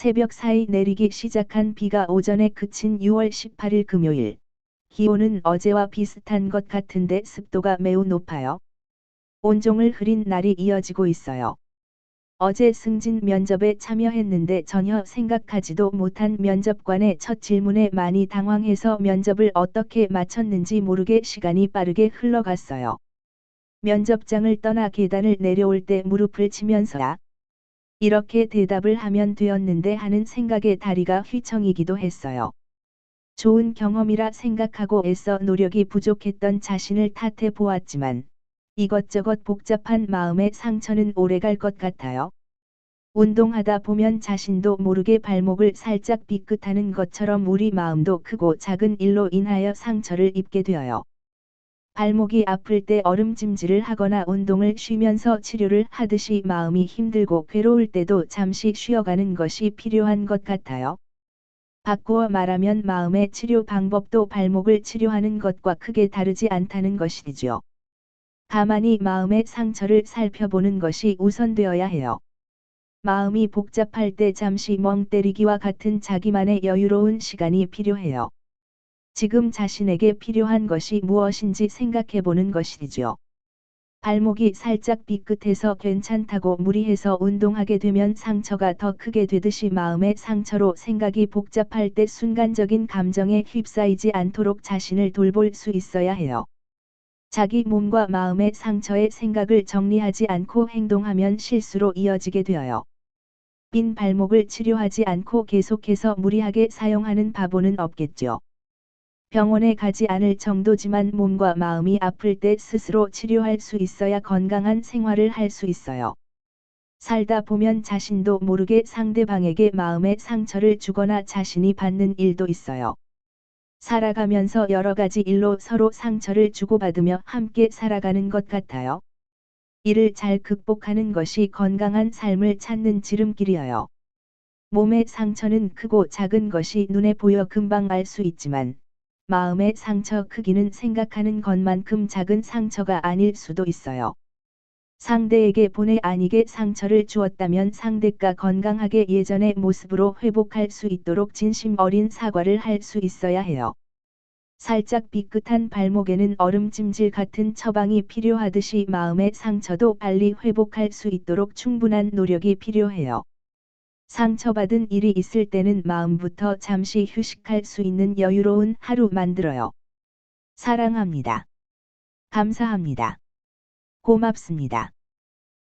새벽 사이 내리기 시작한 비가 오전에 그친 6월 18일 금요일. 기온은 어제와 비슷한 것 같은데 습도가 매우 높아요. 온종을 흐린 날이 이어지고 있어요. 어제 승진 면접에 참여했는데 전혀 생각하지도 못한 면접관의 첫 질문에 많이 당황해서 면접을 어떻게 마쳤는지 모르게 시간이 빠르게 흘러갔어요. 면접장을 떠나 계단을 내려올 때 무릎을 치면서야 이렇게 대답을 하면 되었는데 하는 생각에 다리가 휘청이기도 했어요. 좋은 경험이라 생각하고 애써 노력이 부족했던 자신을 탓해 보았지만 이것저것 복잡한 마음의 상처는 오래갈 것 같아요. 운동하다 보면 자신도 모르게 발목을 살짝 삐끗하는 것처럼 우리 마음도 크고 작은 일로 인하여 상처를 입게 되어요. 발목이 아플 때 얼음찜질을 하거나 운동을 쉬면서 치료를 하듯이 마음이 힘들고 괴로울 때도 잠시 쉬어가는 것이 필요한 것 같아요. 바꾸어 말하면 마음의 치료 방법도 발목을 치료하는 것과 크게 다르지 않다는 것이지요. 가만히 마음의 상처를 살펴보는 것이 우선되어야 해요. 마음이 복잡할 때 잠시 멍 때리기와 같은 자기만의 여유로운 시간이 필요해요. 지금 자신에게 필요한 것이 무엇인지 생각해 보는 것이죠. 발목이 살짝 삐끗해서 괜찮다고 무리해서 운동하게 되면 상처가 더 크게 되듯이 마음의 상처로 생각이 복잡할 때 순간적인 감정에 휩싸이지 않도록 자신을 돌볼 수 있어야 해요. 자기 몸과 마음의 상처의 생각을 정리하지 않고 행동하면 실수로 이어지게 되어요. 빈 발목을 치료하지 않고 계속해서 무리하게 사용하는 바보는 없겠죠. 병원에 가지 않을 정도지만 몸과 마음이 아플 때 스스로 치료할 수 있어야 건강한 생활을 할 수 있어요. 살다 보면 자신도 모르게 상대방에게 마음의 상처를 주거나 자신이 받는 일도 있어요. 살아가면서 여러 가지 일로 서로 상처를 주고받으며 함께 살아가는 것 같아요. 이를 잘 극복하는 것이 건강한 삶을 찾는 지름길이어요. 몸의 상처는 크고 작은 것이 눈에 보여 금방 알 수 있지만, 마음의 상처 크기는 생각하는 것만큼 작은 상처가 아닐 수도 있어요. 상대에게 본의 아니게 상처를 주었다면 상대가 건강하게 예전의 모습으로 회복할 수 있도록 진심 어린 사과를 할 수 있어야 해요. 살짝 삐끗한 발목에는 얼음찜질 같은 처방이 필요하듯이 마음의 상처도 빨리 회복할 수 있도록 충분한 노력이 필요해요. 상처받은 일이 있을 때는 마음부터 잠시 휴식할 수 있는 여유로운 하루 만들어요. 사랑합니다. 감사합니다. 고맙습니다.